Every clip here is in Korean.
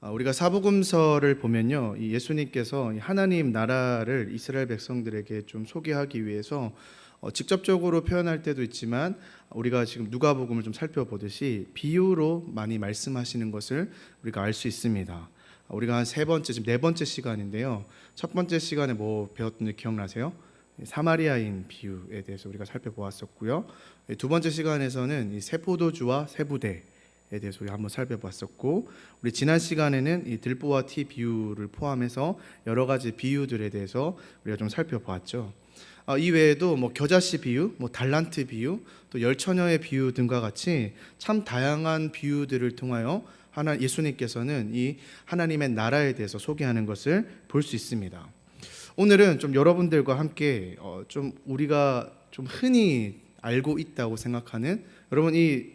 아, 우리가 사복음서를 보면요, 이 예수님께서 이 하나님 나라를 이스라엘 백성들에게 좀 소개하기 위해서 어, 직접적으로 표현할 때도 있지만 우리가 지금 누가복음을 좀 살펴보듯이 비유로 많이 말씀하시는 것을 우리가 알 수 있습니다. 아, 우리가 한 세 번째, 지금 네 번째 시간인데요. 첫 번째 시간에 뭐 배웠는지 기억나세요? 사마리아인 비유에 대해서 우리가 살펴보았었고요. 두 번째 시간에서는 이 세포도주와 세부대 에 대해서 우리 한번 살펴봤었고 우리 지난 시간에는 이 들보와 티 비유를 포함해서 여러 가지 비유들에 대해서 우리가 좀 살펴보았죠. 아, 이 외에도 뭐 겨자씨 비유, 뭐 달란트 비유, 또 열처녀의 비유 등과 같이 참 다양한 비유들을 통하여 하나 예수님께서는 이 하나님의 나라에 대해서 소개하는 것을 볼 수 있습니다. 오늘은 좀 여러분들과 함께 어, 좀 우리가 좀 흔히 알고 있다고 생각하는 여러분 이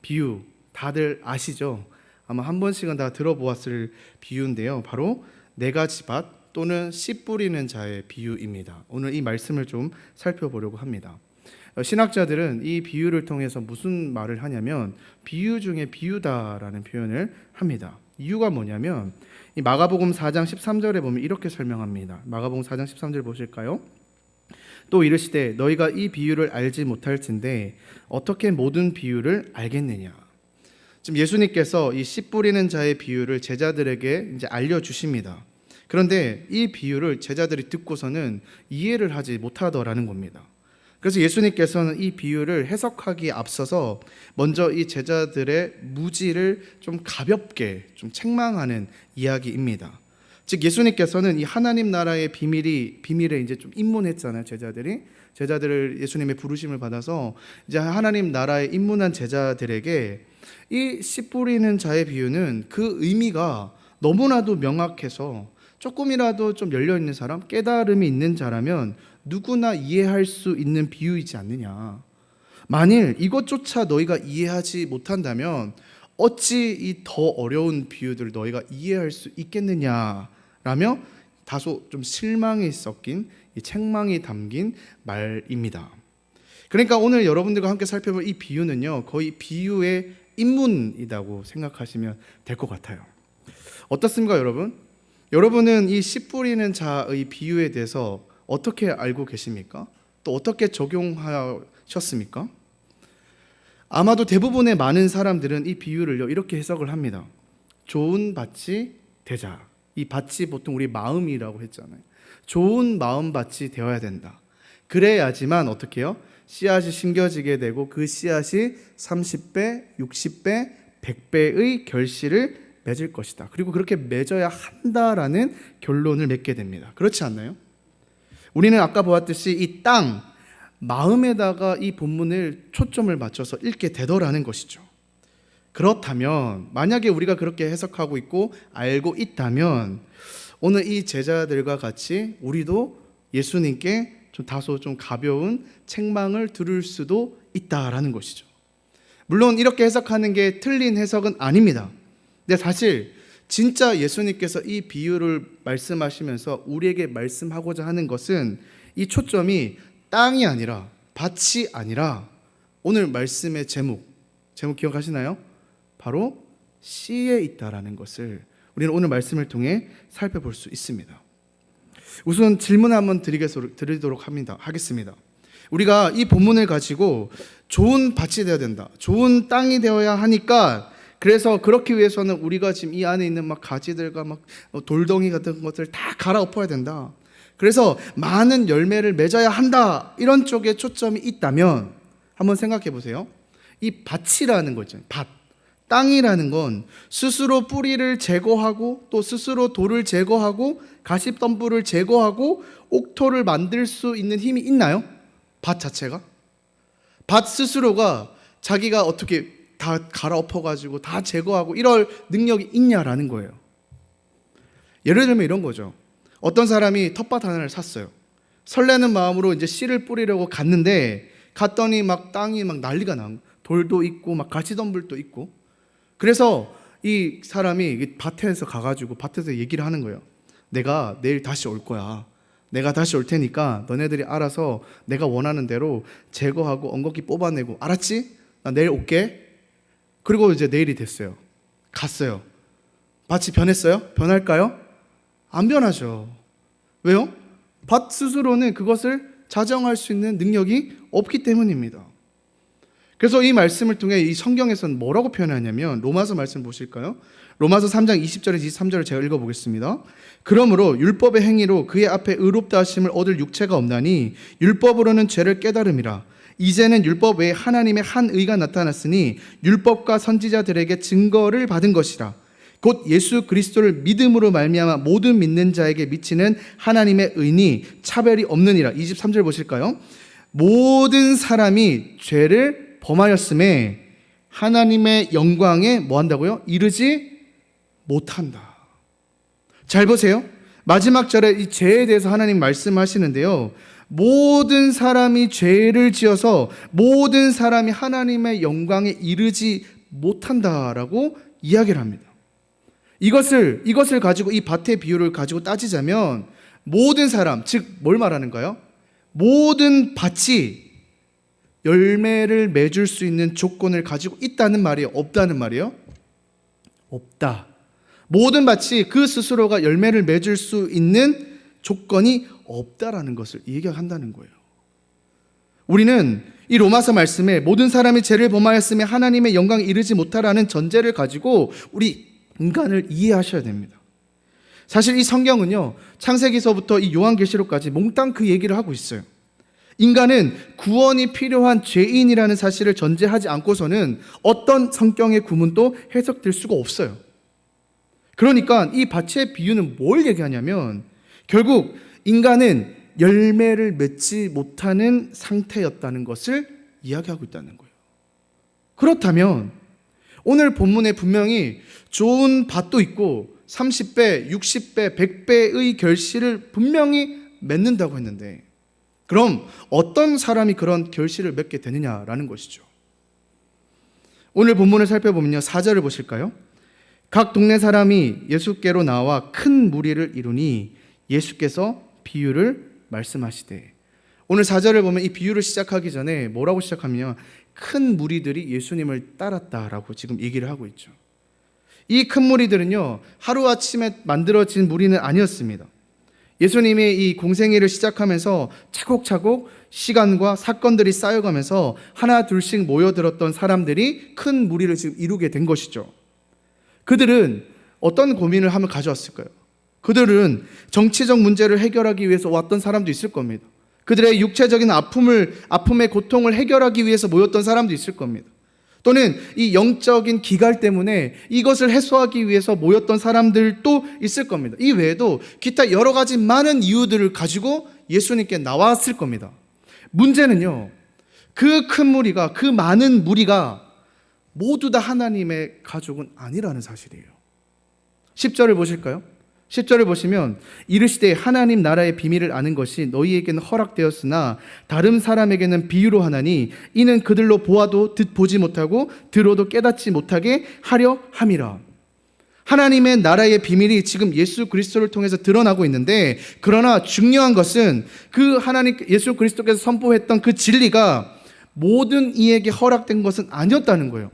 비유 다들 아시죠? 아마 한 번씩은 다 들어보았을 비유인데요. 바로 네 가지 밭 또는 씨 뿌리는 자의 비유입니다. 오늘 이 말씀을 좀 살펴보려고 합니다. 어, 신학자들은 이 비유를 통해서 무슨 말을 하냐면 비유 중에 비유다라는 표현을 합니다. 이유가 뭐냐면 이 마가복음 4장 13절에 보면 이렇게 설명합니다. 마가복음 4장 13절 보실까요? 또 이르시되 너희가 이 비유를 알지 못할진데 어떻게 모든 비유를 알겠느냐? 지금 예수님께서 이 씨 뿌리는 자의 비유를 제자들에게 이제 알려 주십니다. 그런데 이 비유를 제자들이 듣고서는 이해를 하지 못하더라는 겁니다. 그래서 예수님께서는 이 비유를 해석하기에 앞서서 먼저 이 제자들의 무지를 좀 가볍게 좀 책망하는 이야기입니다. 즉 예수님께서는 이 하나님 나라의 비밀이 비밀에 이제 좀 입문했잖아요, 제자들이. 제자들을 예수님의 부르심을 받아서 이제 하나님 나라에 입문한 제자들에게 이 씨 뿌리는 자의 비유는 그 의미가 너무나도 명확해서 조금이라도 좀 열려 있는 사람, 깨달음이 있는 자라면 누구나 이해할 수 있는 비유이지 않느냐. 만일 이것조차 너희가 이해하지 못한다면 어찌 이 더 어려운 비유들을 너희가 이해할 수 있겠느냐라며 다소 좀 실망이 섞인 이 책망이 담긴 말입니다. 그러니까 오늘 여러분들과 함께 살펴볼 이 비유는요 거의 비유의 인문이라고 생각하시면 될 것 같아요. 어떻습니까, 여러분? 여러분은 이 씨 뿌리는 자의 비유에 대해서 어떻게 알고 계십니까? 또 어떻게 적용하셨습니까? 아마도 대부분의 많은 사람들은 이 비유를요 이렇게 해석을 합니다. 좋은 밭이 되자. 이 밭이 보통 우리 마음이라고 했잖아요. 좋은 마음 밭이 되어야 된다. 그래야지만 어떻게 해요? 씨앗이 심겨지게 되고 그 씨앗이 30배, 60배, 100배의 결실을 맺을 것이다. 그리고 그렇게 맺어야 한다라는 결론을 맺게 됩니다. 그렇지 않나요? 우리는 아까 보았듯이 이 땅, 마음에다가 이 본문을 초점을 맞춰서 읽게 되더라는 것이죠. 그렇다면, 만약에 우리가 그렇게 해석하고 있고 알고 있다면, 오늘 이 제자들과 같이 우리도 예수님께 좀 다소 좀 가벼운 책망을 들을 수도 있다라는 것이죠. 물론 이렇게 해석하는 게 틀린 해석은 아닙니다. 근데 사실 진짜 예수님께서 이 비유를 말씀하시면서 우리에게 말씀하고자 하는 것은 이 초점이 땅이 아니라 밭이 아니라 오늘 말씀의 제목 제목 기억하시나요? 바로 씨에 있다라는 것을 우리는 오늘 말씀을 통해 살펴볼 수 있습니다. 우선 질문 한번 드리도록 합니다. 하겠습니다. 우리가 이 본문을 가지고 좋은 밭이 되어야 된다. 좋은 땅이 되어야 하니까 그래서 그렇기 위해서는 우리가 지금 이 안에 있는 막 가지들과 막 돌덩이 같은 것들 다 갈아엎어야 된다. 그래서 많은 열매를 맺어야 한다. 이런 쪽에 초점이 있다면 한번 생각해 보세요. 이 밭이라는 거 있잖아요. 밭. 땅이라는 건 스스로 뿌리를 제거하고 또 스스로 돌을 제거하고 가시덤불을 제거하고 옥토를 만들 수 있는 힘이 있나요? 밭 자체가? 밭 스스로가 자기가 어떻게 다 갈아엎어 가지고 다 제거하고 이럴 능력이 있냐라는 거예요. 예를 들면 이런 거죠. 어떤 사람이 텃밭 하나를 샀어요. 설레는 마음으로 이제 씨를 뿌리려고 갔는데 갔더니 막 땅이 막 난리가 난 돌도 있고 막 가시덤불도 있고 그래서 이 사람이 밭에서 가가지고 밭에서 얘기를 하는 거예요. 내가 내일 다시 올 거야. 내가 다시 올 테니까 너네들이 알아서 내가 원하는 대로 제거하고 엉겅퀴 뽑아내고 알았지? 나 내일 올게. 그리고 이제 내일이 됐어요. 갔어요. 밭이 변했어요? 변할까요? 안 변하죠. 왜요? 밭 스스로는 그것을 자정할 수 있는 능력이 없기 때문입니다. 그래서 이 말씀을 통해 이 성경에서는 뭐라고 표현하냐면 로마서 말씀 보실까요? 로마서 3장 20절에서 23절을 제가 읽어보겠습니다. 그러므로 율법의 행위로 그의 앞에 의롭다 하심을 얻을 육체가 없나니 율법으로는 죄를 깨달음이라. 이제는 율법 외에 하나님의 한 의가 나타났으니 율법과 선지자들에게 증거를 받은 것이라. 곧 예수 그리스도를 믿음으로 말미암아 모든 믿는 자에게 미치는 하나님의 의니 차별이 없느니라. 23절 보실까요? 모든 사람이 죄를 범하였음에 하나님의 영광에 뭐 한다고요? 이르지 못한다. 잘 보세요. 마지막 절에 이 죄에 대해서 하나님 말씀하시는데요. 모든 사람이 죄를 지어서 모든 사람이 하나님의 영광에 이르지 못한다라고 이야기를 합니다. 이것을 이것을 가지고 이 밭의 비유를 가지고 따지자면 모든 사람 즉 뭘 말하는가요? 모든 밭이 열매를 맺을 수 있는 조건을 가지고 있다는 말이에요. 없다는 말이에요. 없다. 모든 밭이 그 스스로가 열매를 맺을 수 있는 조건이 없다라는 것을 얘기한다는 거예요. 우리는 이 로마서 말씀에 모든 사람이 죄를 범하였음에 하나님의 영광에 이르지 못하라는 전제를 가지고 우리 인간을 이해하셔야 됩니다. 사실 이 성경은요, 창세기서부터 이 요한계시록까지 몽땅 그 얘기를 하고 있어요. 인간은 구원이 필요한 죄인이라는 사실을 전제하지 않고서는 어떤 성경의 구문도 해석될 수가 없어요. 그러니까 이 밭의 비유는 뭘 얘기하냐면 결국 인간은 열매를 맺지 못하는 상태였다는 것을 이야기하고 있다는 거예요. 그렇다면 오늘 본문에 분명히 좋은 밭도 있고 30배, 60배, 100배의 결실을 분명히 맺는다고 했는데 그럼 어떤 사람이 그런 결실을 맺게 되느냐라는 것이죠. 오늘 본문을 살펴보면요. 4절을 보실까요? 각 동네 사람이 예수께로 나와 큰 무리를 이루니 예수께서 비유를 말씀하시되 오늘 4절을 보면 이 비유를 시작하기 전에 뭐라고 시작하면 큰 무리들이 예수님을 따랐다라고 지금 얘기를 하고 있죠. 이 큰 무리들은요, 하루아침에 만들어진 무리는 아니었습니다. 예수님이 이 공생애를 시작하면서 차곡차곡 시간과 사건들이 쌓여가면서 하나 둘씩 모여들었던 사람들이 큰 무리를 지금 이루게 된 것이죠. 그들은 어떤 고민을 하면 가져왔을까요? 그들은 정치적 문제를 해결하기 위해서 왔던 사람도 있을 겁니다. 그들의 육체적인 아픔을 아픔의 고통을 해결하기 위해서 모였던 사람도 있을 겁니다. 또는 이 영적인 기갈 때문에 이것을 해소하기 위해서 모였던 사람들도 있을 겁니다. 이 외에도 기타 여러 가지 많은 이유들을 가지고 예수님께 나왔을 겁니다. 문제는요. 그 큰 무리가 그 많은 무리가 모두 다 하나님의 가족은 아니라는 사실이에요. 10절을 보실까요? 10절을 보시면 이르시되 하나님 나라의 비밀을 아는 것이 너희에게는 허락되었으나 다른 사람에게는 비유로 하나니 이는 그들로 보아도 듣 보지 못하고 들어도 깨닫지 못하게 하려 함이라. 하나님의 나라의 비밀이 지금 예수 그리스도를 통해서 드러나고 있는데 그러나 중요한 것은 그 하나님 예수 그리스도께서 선포했던 그 진리가 모든 이에게 허락된 것은 아니었다는 거예요.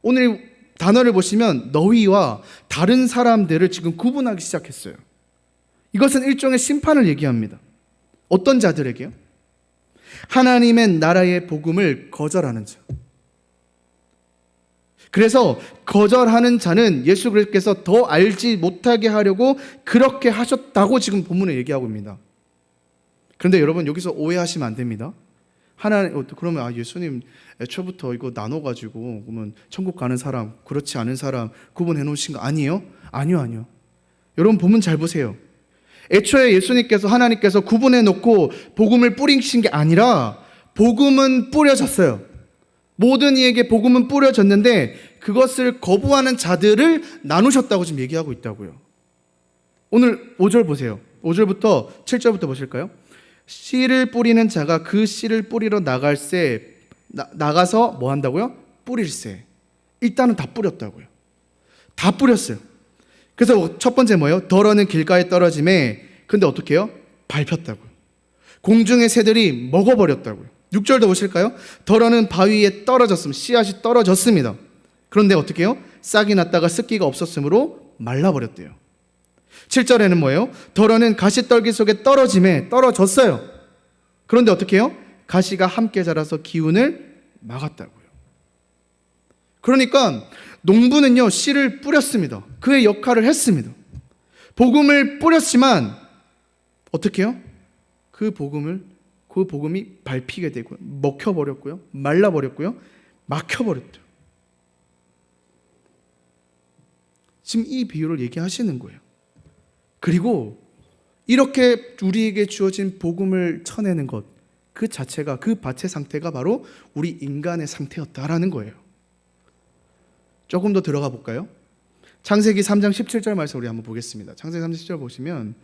오늘 단어를 보시면 너희와 다른 사람들을 지금 구분하기 시작했어요. 이것은 일종의 심판을 얘기합니다. 어떤 자들에게요? 하나님의 나라의 복음을 거절하는 자. 그래서 거절하는 자는 예수 그리스도께서 더 알지 못하게 하려고 그렇게 하셨다고 지금 본문에 얘기하고 있습니다. 그런데 여러분 여기서 오해하시면 안 됩니다. 하나님 어, 그러면 아 예수님 애초부터 이거 나눠 가지고 그러면 천국 가는 사람 그렇지 않은 사람 구분해 놓으신 거 아니에요? 아니요, 아니요. 여러분 본문 잘 보세요. 애초에 예수님께서 하나님께서 구분해 놓고 복음을 뿌리신 게 아니라 복음은 뿌려졌어요. 모든 이에게 복음은 뿌려졌는데 그것을 거부하는 자들을 나누셨다고 지금 얘기하고 있다고요. 오늘 5절 보세요. 5절부터 7절부터 보실까요? 씨를 뿌리는 자가 그 씨를 뿌리러 나갈새 나, 나가서 뭐 한다고요? 뿌릴새. 일단은 다 뿌렸다고요. 다 뿌렸어요. 그래서 첫 번째 뭐예요? 덜어는 길가에 떨어짐에 근데 어떻게 해요? 밟혔다고요. 공중의 새들이 먹어버렸다고요. 6절도 보실까요? 덜어는 바위에 떨어졌습니다. 씨앗이 떨어졌습니다. 그런데 어떻게 해요? 싹이 났다가 습기가 없었으므로 말라버렸대요. 7절에는 뭐예요? 더러는 가시떨기 속에 떨어짐에 떨어졌어요. 그런데 어떻게 해요? 가시가 함께 자라서 기운을 막았다고요. 그러니까 농부는요, 씨를 뿌렸습니다. 그의 역할을 했습니다. 복음을 뿌렸지만 어떻게 해요? 그 복음을 그 복음이 밟히게 되고 먹혀버렸고요. 말라버렸고요. 막혀버렸대요. 지금 이 비유를 얘기하시는 거예요. 그리고 이렇게 우리에게 주어진 복음을 쳐내는 것, 그 자체가 그 밭의 상태가 바로 우리 인간의 상태였다라는 거예요. 조금 더 들어가 볼까요? 창세기 3장 17절 말씀 우리 한번 보겠습니다. 창세기 3장 17절 보시면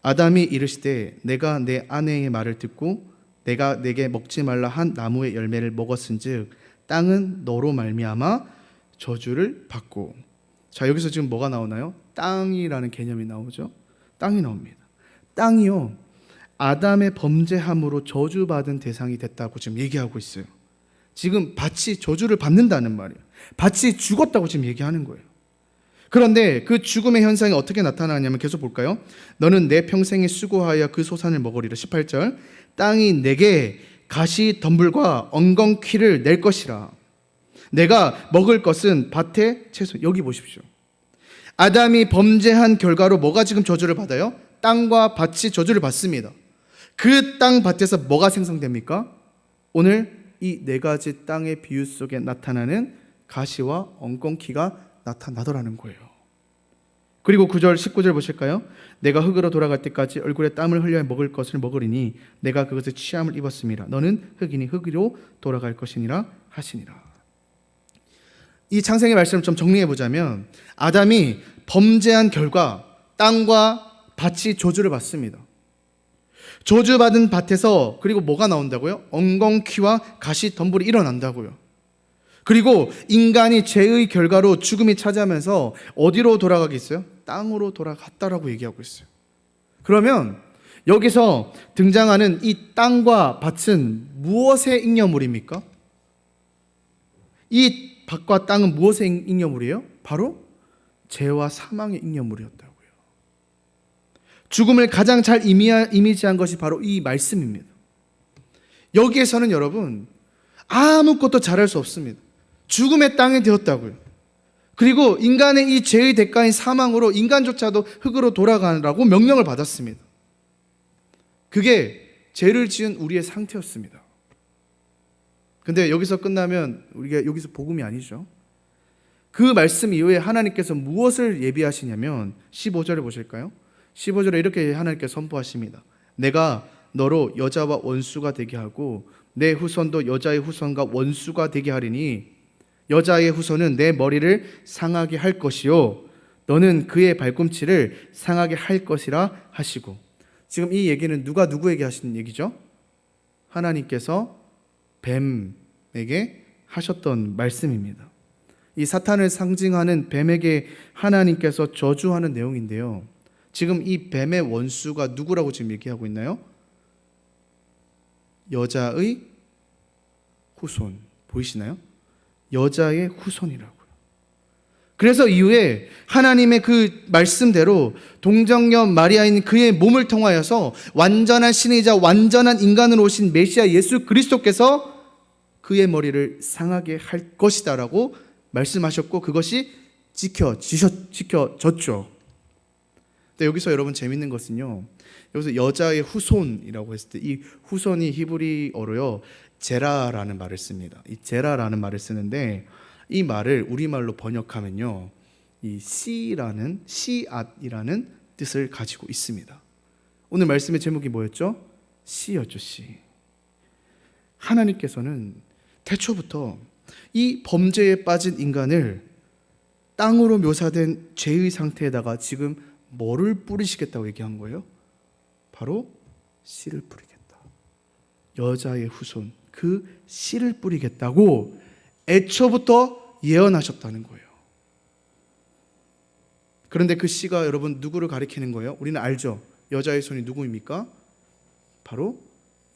아담이 이르시되 내가 내 아내의 말을 듣고 내가 내게 먹지 말라 한 나무의 열매를 먹었은즉 땅은 너로 말미암아 저주를 받고 자 여기서 지금 뭐가 나오나요? 땅이라는 개념이 나오죠. 땅이 나옵니다. 땅이요 아담의 범죄함으로 저주받은 대상이 됐다고 지금 얘기하고 있어요. 지금 밭이 저주를 받는다는 말이에요. 밭이 죽었다고 지금 얘기하는 거예요. 그런데 그 죽음의 현상이 어떻게 나타나냐면 계속 볼까요? 너는 내 평생에 수고하여 그 소산을 먹으리라. 18절. 땅이 내게 가시 덤불과 엉겅퀴를 낼 것이라. 내가 먹을 것은 밭에 채소. 여기 보십시오. 아담이 범죄한 결과로 뭐가 지금 저주를 받아요? 땅과 밭이 저주를 받습니다. 그 땅 밭에서 뭐가 생성됩니까? 오늘 이 네 가지 땅의 비유 속에 나타나는 가시와 엉겅퀴가 나타나더라는 거예요. 그리고 9절 19절 보실까요? 내가 흙으로 돌아갈 때까지 얼굴에 땀을 흘려 먹을 것을 먹으리니 내가 그것을 취함을 입었습니다. 너는 흙이니 흙으로 돌아갈 것이니라 하시니라. 이 창세기 말씀을 좀 정리해 보자면 아담이 범죄한 결과 땅과 밭이 저주를 받습니다. 저주받은 밭에서 그리고 뭐가 나온다고요? 엉겅퀴와 가시 덤불이 일어난다고요. 그리고 인간이 죄의 결과로 죽음이 차지하면서 어디로 돌아가겠어요? 땅으로 돌아갔다라고 얘기하고 있어요. 그러면 여기서 등장하는 이 땅과 밭은 무엇의 잉여물입니까? 이 밭과 땅은 무엇의 잉여물이에요? 바로 죄와 사망의 잉여물이었다고요. 죽음을 가장 잘 이미지한 것이 바로 이 말씀입니다. 여기에서는 여러분 아무것도 잘할 수 없습니다. 죽음의 땅이 되었다고요. 그리고 인간의 이 죄의 대가인 사망으로 인간조차도 흙으로 돌아가라고 명령을 받았습니다. 그게 죄를 지은 우리의 상태였습니다. 근데 여기서 끝나면 우리가 여기서 복음이 아니죠. 그 말씀 이후에 하나님께서 무엇을 예비하시냐면 15절에 보실까요? 15절에 이렇게 하나님께서 선포하십니다. 내가 너로 여자와 원수가 되게 하고 내 후손도 여자의 후손과 원수가 되게 하리니 여자의 후손은 내 머리를 상하게 할 것이요 너는 그의 발꿈치를 상하게 할 것이라 하시고 지금 이 얘기는 누가 누구에게 하시는 얘기죠? 하나님께서 뱀에게 하셨던 말씀입니다. 이 사탄을 상징하는 뱀에게 하나님께서 저주하는 내용인데요. 지금 이 뱀의 원수가 누구라고 지금 얘기하고 있나요? 여자의 후손 보이시나요? 여자의 후손이라고요. 그래서 이후에 하나님의 그 말씀대로 동정녀 마리아인 그의 몸을 통하여서 완전한 신이자 완전한 인간으로 오신 메시아 예수 그리스도께서 그의 머리를 상하게 할 것이다라고 말씀하셨고 그것이 지켜지셨 지켜졌죠. 근데 여기서 여러분 재밌는 것은요. 여기서 여자의 후손이라고 했을 때 이 후손이 히브리어로요. 제라라는 말을 씁니다. 이 제라라는 말을 쓰는데 이 말을 우리말로 번역하면요. 이 씨라는 씨앗이라는 뜻을 가지고 있습니다. 오늘 말씀의 제목이 뭐였죠? 씨였죠, 씨. 하나님께서는 태초부터 이 범죄에 빠진 인간을 땅으로 묘사된 죄의 상태에다가 지금 뭐를 뿌리시겠다고 얘기한 거예요? 바로 씨를 뿌리겠다. 여자의 후손, 그 씨를 뿌리겠다고 애초부터 예언하셨다는 거예요. 그런데 그 씨가 여러분 누구를 가리키는 거예요? 우리는 알죠. 여자의 손이 누구입니까? 바로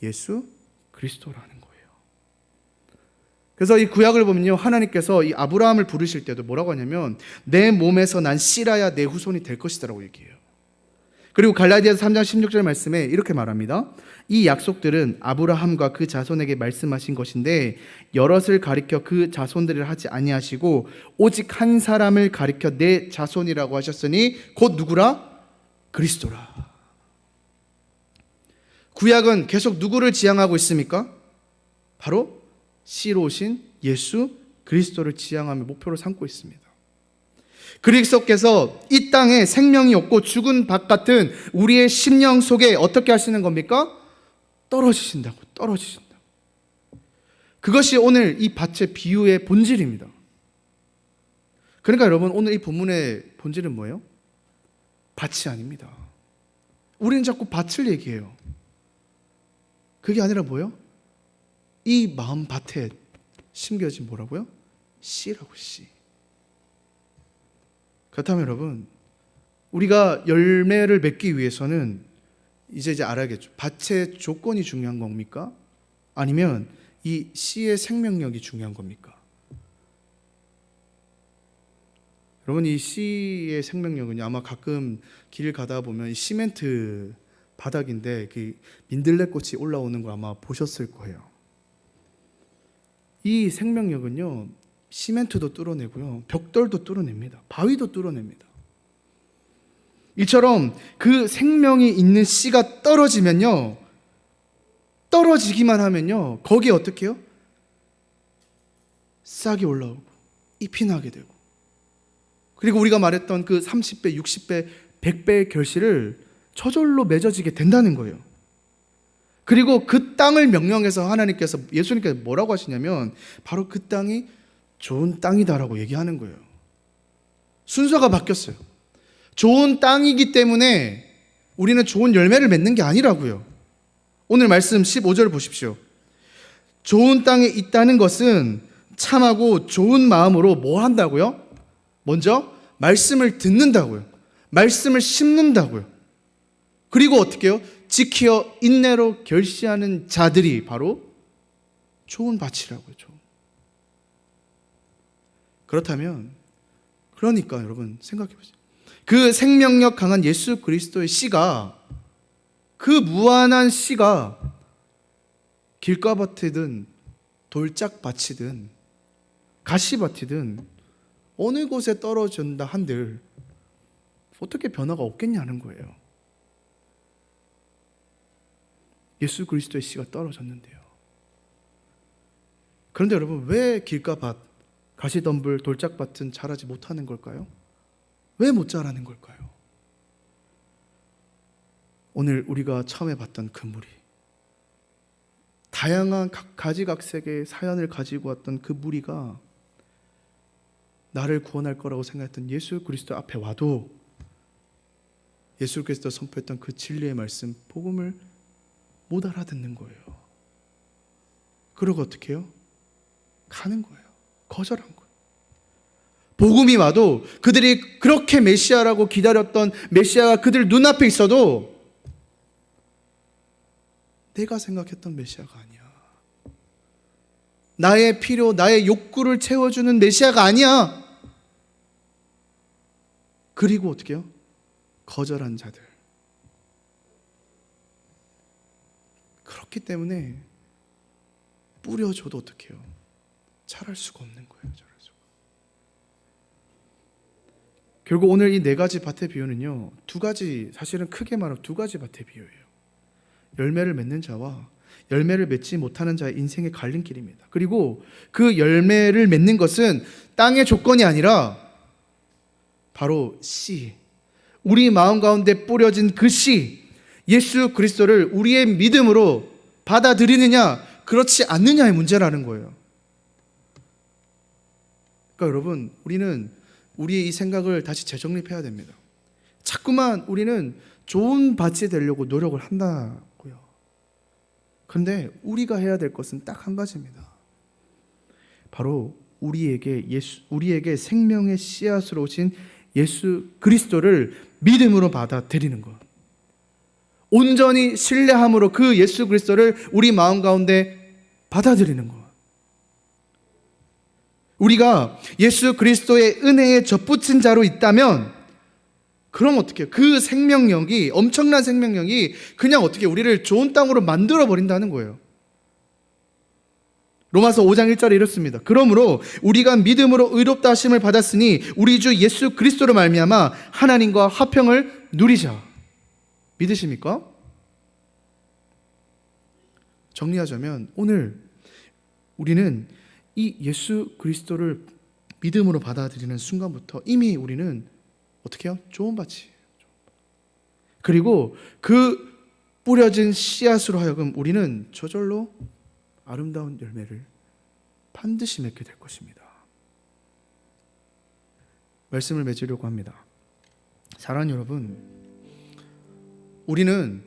예수 그리스도라는. 그래서 이 구약을 보면요. 하나님께서 이 아브라함을 부르실 때도 뭐라고 하냐면 내 몸에서 난 씨라야 내 후손이 될 것이다라고 얘기해요. 그리고 갈라디아서 3장 16절 말씀에 이렇게 말합니다. 이 약속들은 아브라함과 그 자손에게 말씀하신 것인데 여럿을 가리켜 그 자손들을 하지 아니하시고 오직 한 사람을 가리켜 내 자손이라고 하셨으니 곧 누구라? 그리스도라. 구약은 계속 누구를 지향하고 있습니까? 바로 씨로 오신 예수 그리스도를 지향하며 목표로 삼고 있습니다. 그리스도께서 이 땅에 생명이 없고 죽은 밭 같은 우리의 심령 속에 어떻게 하시는 겁니까? 떨어지신다고, 떨어지신다고. 그것이 오늘 이 밭의 비유의 본질입니다. 그러니까 여러분, 오늘 이 본문의 본질은 뭐예요? 밭이 아닙니다. 우리는 자꾸 밭을 얘기해요. 그게 아니라 뭐예요? 이 마음 밭에 심겨진 뭐라고요? 씨라고 씨. 그렇다면 여러분, 우리가 열매를 맺기 위해서는 이제 이제 알아야겠죠. 밭의 조건이 중요한 겁니까? 아니면 이 씨의 생명력이 중요한 겁니까? 여러분 이 씨의 생명력은요 아마 가끔 길 가다 보면 이 시멘트 바닥인데 그 민들레 꽃이 올라오는 거 아마 보셨을 거예요. 이 생명력은요 시멘트도 뚫어내고요 벽돌도 뚫어냅니다. 바위도 뚫어냅니다. 이처럼 그 생명이 있는 씨가 떨어지면요 떨어지기만 하면요 거기에 어떻게 해요? 싹이 올라오고 잎이 나게 되고 그리고 우리가 말했던 그 30배, 60배, 100배의 결실을 저절로 맺어지게 된다는 거예요. 그리고 그 땅을 명령해서 하나님께서 예수님께서 뭐라고 하시냐면 바로 그 땅이 좋은 땅이다라고 얘기하는 거예요. 순서가 바뀌었어요. 좋은 땅이기 때문에 우리는 좋은 열매를 맺는 게 아니라고요. 오늘 말씀 15절 보십시오. 좋은 땅에 있다는 것은 참하고 좋은 마음으로 뭐 한다고요? 먼저 말씀을 듣는다고요. 말씀을 심는다고요. 그리고 어떻게 해요? 지키어 인내로 결시하는 자들이 바로 좋은 밭이라고요. 그렇다면 그러니까 여러분 생각해 보세요. 그 생명력 강한 예수 그리스도의 씨가 그 무한한 씨가 길가밭이든 돌짝밭이든 가시밭이든 어느 곳에 떨어진다 한들 어떻게 변화가 없겠냐는 거예요. 예수 그리스도의 씨가 떨어졌는데요. 그런데 여러분 왜 길가밭, 가시덤불, 돌짝밭은 자라지 못하는 걸까요? 왜 못 자라는 걸까요? 오늘 우리가 처음에 봤던 그 무리 다양한 각- 가지각색의 사연을 가지고 왔던 그 무리가 나를 구원할 거라고 생각했던 예수 그리스도 앞에 와도 예수 그리스도 선포했던 그 진리의 말씀 복음을 못 알아듣는 거예요. 그러고 어떻게 해요? 가는 거예요. 거절한 거예요. 복음이 와도 그들이 그렇게 메시아라고 기다렸던 메시아가 그들 눈앞에 있어도 내가 생각했던 메시아가 아니야. 나의 필요, 나의 욕구를 채워주는 메시아가 아니야. 그리고 어떻게 해요? 거절한 자들. 그렇기 때문에 뿌려줘도 어떻게 해요? 자랄 수가 없는 거예요. 자랄 수가. 결국 오늘 이 네 가지 밭의 비유는요. 두 가지 사실은 크게 말하면 두 가지 밭의 비유예요. 열매를 맺는 자와 열매를 맺지 못하는 자의 인생의 갈림길입니다. 그리고 그 열매를 맺는 것은 땅의 조건이 아니라 바로 씨. 우리 마음 가운데 뿌려진 그 씨. 예수 그리스도를 우리의 믿음으로 받아들이느냐, 그렇지 않느냐의 문제라는 거예요. 그러니까 여러분, 우리는 우리의 이 생각을 다시 재정립해야 됩니다. 자꾸만 우리는 좋은 밭이 되려고 노력을 한다고요. 그런데 우리가 해야 될 것은 딱 한 가지입니다. 바로 우리에게 예수, 우리에게 생명의 씨앗으로 오신 예수 그리스도를 믿음으로 받아들이는 것. 온전히 신뢰함으로 그 예수 그리스도를 우리 마음 가운데 받아들이는 것. 우리가 예수 그리스도의 은혜에 접붙인 자로 있다면 그럼 어떻게? 그 생명력이 엄청난 생명력이 그냥 어떻게 우리를 좋은 땅으로 만들어 버린다는 거예요. 로마서 5장 1절에 이렇습니다. 그러므로 우리가 믿음으로 의롭다 하심을 받았으니 우리 주 예수 그리스도로 말미암아 하나님과 화평을 누리자. 믿으십니까? 정리하자면 오늘 우리는 이 예수 그리스도를 믿음으로 받아들이는 순간부터 이미 우리는 어떻게 해요? 좋은 밭이. 그리고 그 뿌려진 씨앗으로 하여금 우리는 저절로 아름다운 열매를 반드시 맺게 될 것입니다. 말씀을 맺으려고 합니다. 사랑하는 여러분, 우리는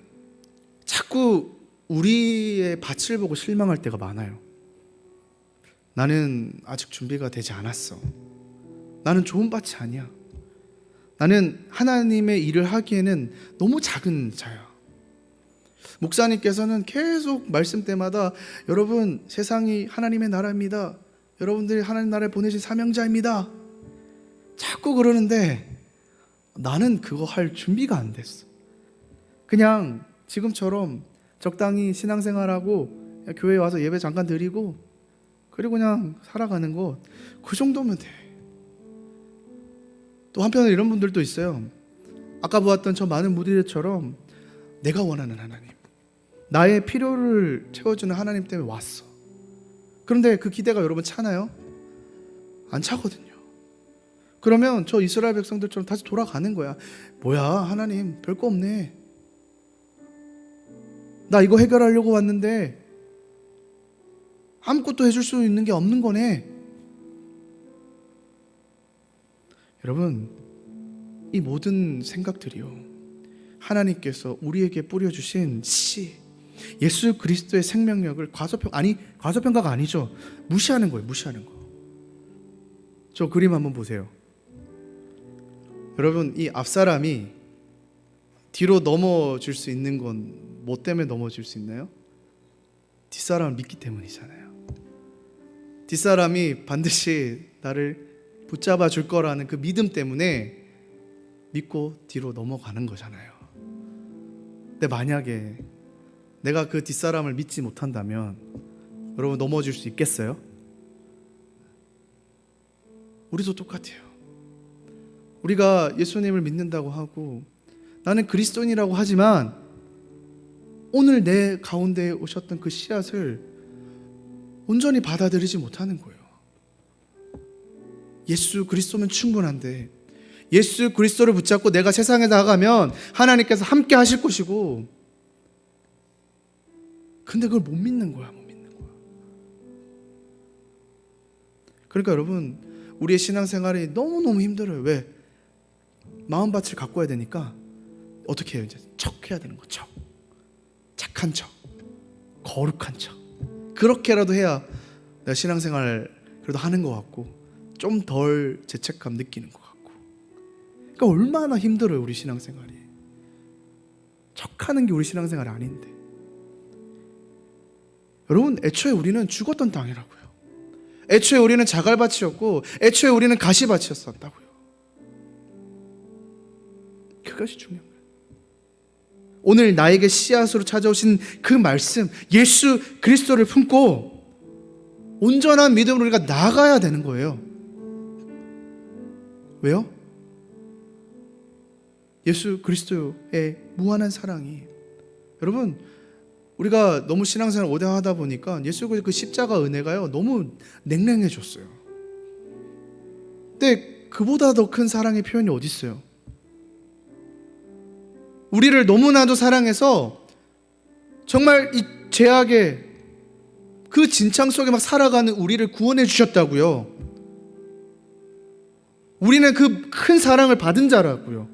자꾸 우리의 밭을 보고 실망할 때가 많아요. 나는 아직 준비가 되지 않았어. 나는 좋은 밭이 아니야. 나는 하나님의 일을 하기에는 너무 작은 자야. 목사님께서는 계속 말씀 때마다 여러분 세상이 하나님의 나라입니다. 여러분들이 하나님 나라에 보내신 사명자입니다. 자꾸 그러는데 나는 그거 할 준비가 안 됐어. 그냥 지금처럼 적당히 신앙생활하고 교회 와서 예배 잠깐 드리고 그리고 그냥 살아가는 것 그 정도면 돼. 또 한편으로 이런 분들도 있어요. 아까 보았던 저 많은 무리들처럼 내가 원하는 하나님, 나의 필요를 채워주는 하나님 때문에 왔어. 그런데 그 기대가 여러분 차나요? 안 차거든요. 그러면 저 이스라엘 백성들처럼 다시 돌아가는 거야. 뭐야, 하나님, 별거 없네. 나 이거 해결하려고 왔는데 아무것도 해줄 수 있는 게 없는 거네. 여러분, 이 모든 생각들이요. 하나님께서 우리에게 뿌려주신 씨, 예수 그리스도의 생명력을 과소평, 아니, 과소평가가 아니죠. 무시하는 거예요, 무시하는 거. 저 그림 한번 보세요. 여러분, 이 앞사람이 뒤로 넘어질 수 있는 건 뭐 때문에 넘어질 수 있나요? 뒷사람을 믿기 때문이잖아요. 뒷사람이 반드시 나를 붙잡아 줄 거라는 그 믿음 때문에 믿고 뒤로 넘어가는 거잖아요. 근데 만약에 내가 그 뒷사람을 믿지 못한다면 여러분 넘어질 수 있겠어요? 우리도 똑같아요. 우리가 예수님을 믿는다고 하고 나는 그리스도인이라고 하지만 오늘 내 가운데 오셨던 그 씨앗을 온전히 받아들이지 못하는 거예요. 예수 그리스도면 충분한데 예수 그리스도를 붙잡고 내가 세상에 나가면 하나님께서 함께 하실 것이고 근데 그걸 못 믿는 거야, 못 믿는 거야. 그러니까 여러분, 우리의 신앙생활이 너무너무 힘들어요. 왜? 마음밭을 가꿔야 되니까 어떻게 해요? 이제 척 해야 되는 거, 척. 착한 척. 거룩한 척. 그렇게라도 해야 내가 신앙생활 그래도 하는 것 같고 좀 덜 죄책감 느끼는 것 같고. 그러니까 얼마나 힘들어요, 우리 신앙생활이. 척하는 게 우리 신앙생활이 아닌데. 여러분, 애초에 우리는 죽었던 땅이라고요. 애초에 우리는 자갈밭이었고, 애초에 우리는 가시밭이었었다고요. 그것이 중요한 거예요. 오늘 나에게 씨앗으로 찾아오신 그 말씀, 예수 그리스도를 품고 온전한 믿음으로 우리가 나가야 되는 거예요. 왜요? 예수 그리스도의 무한한 사랑이 여러분 우리가 너무 신앙생활 오대하다 보니까 예수 그리스도 그 십자가 은혜가요 너무 냉랭해졌어요. 근데 그보다 더 큰 사랑의 표현이 어디 있어요? 우리를 너무나도 사랑해서 정말 이 죄악의 그 진창 속에 막 살아가는 우리를 구원해 주셨다고요. 우리는 그 큰 사랑을 받은 자라고요.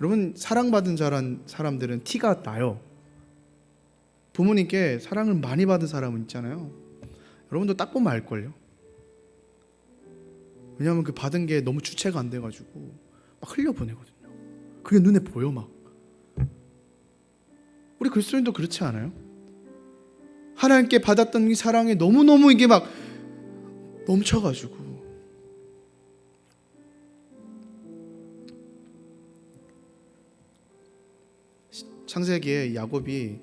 여러분 사랑받은 자란 사람들은 티가 나요. 부모님께 사랑을 많이 받은 사람은 있잖아요. 여러분도 딱 보면 알걸요. 왜냐하면 그 받은 게 너무 주체가 안 돼가지고 막 흘려보내거든요. 그게 눈에 보여 막. 우리 그리스도인도 그렇지 않아요? 하나님께 받았던 이 사랑에 너무너무 이게 막 넘쳐가지고 창세기에 야곱이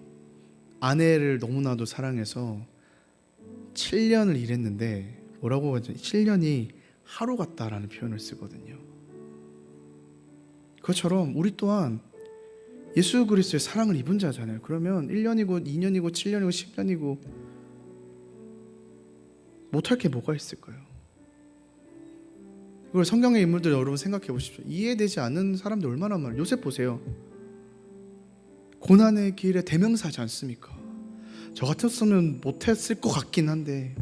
아내를 너무나도 사랑해서 7년을 일했는데 뭐라고 하죠? 7년이 하루 같다라는 표현을 쓰거든요. 그것처럼 우리 또한 예수 그리스도의 사랑을 입은 자잖아요. 그러면 1년이고 2년이고 7년이고 10년이고 못할 게 뭐가 있을까요? 이걸 성경의 인물들 여러분 생각해 보십시오. 이해되지 않는 사람들 얼마나 많아요. 요셉 보세요. 고난의 길에 대명사지 않습니까? 저 같았으면 못했을 것 같긴 한데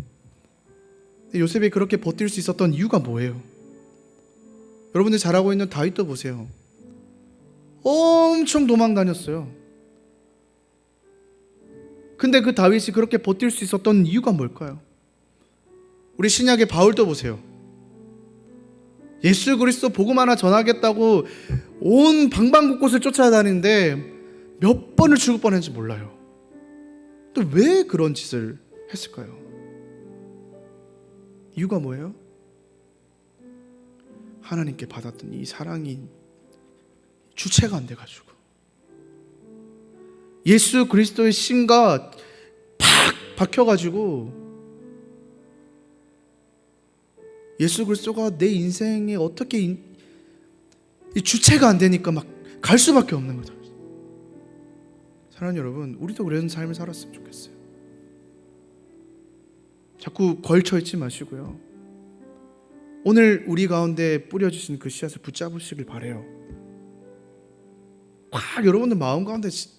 요셉이 그렇게 버틸 수 있었던 이유가 뭐예요? 여러분들 잘 알고 있는 다윗도 보세요. 엄청 도망 다녔어요. 근데 그 다윗이 그렇게 버틸 수 있었던 이유가 뭘까요? 우리 신약의 바울도 보세요. 예수 그리스도 복음 하나 전하겠다고 온 방방곳곳을 쫓아다니는데 몇 번을 죽을 뻔했는지 몰라요. 또 왜 그런 짓을 했을까요? 이유가 뭐예요? 하나님께 받았던 이 사랑이 주체가 안 돼가지고 예수 그리스도의 신과 팍 박혀가지고 예수 그리스도가 내 인생에 어떻게 인- 이 주체가 안 되니까 막 갈 수밖에 없는 거죠. 사랑하는 여러분, 우리도 그런 삶을 살았으면 좋겠어요. 자꾸 걸쳐 있지 마시고요. 오늘 우리 가운데 뿌려주신 그 씨앗을 붙잡으시길 바래요. 꽉 여러분들 마음 가운데 지-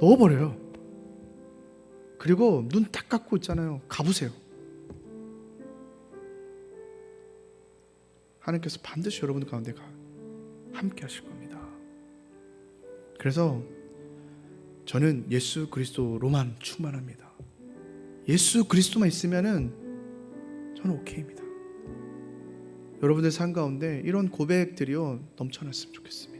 넣어버려요. 그리고 눈 딱 감고 있잖아요. 가보세요. 하나님께서 반드시 여러분 가운데 가 함께 하실 겁니다. 그래서 저는 예수 그리스도로만 충만합니다. 예수 그리스도만 있으면은 저는 오케이입니다. 여러분들 삶 가운데 이런 고백들이요 넘쳐났으면 좋겠습니다.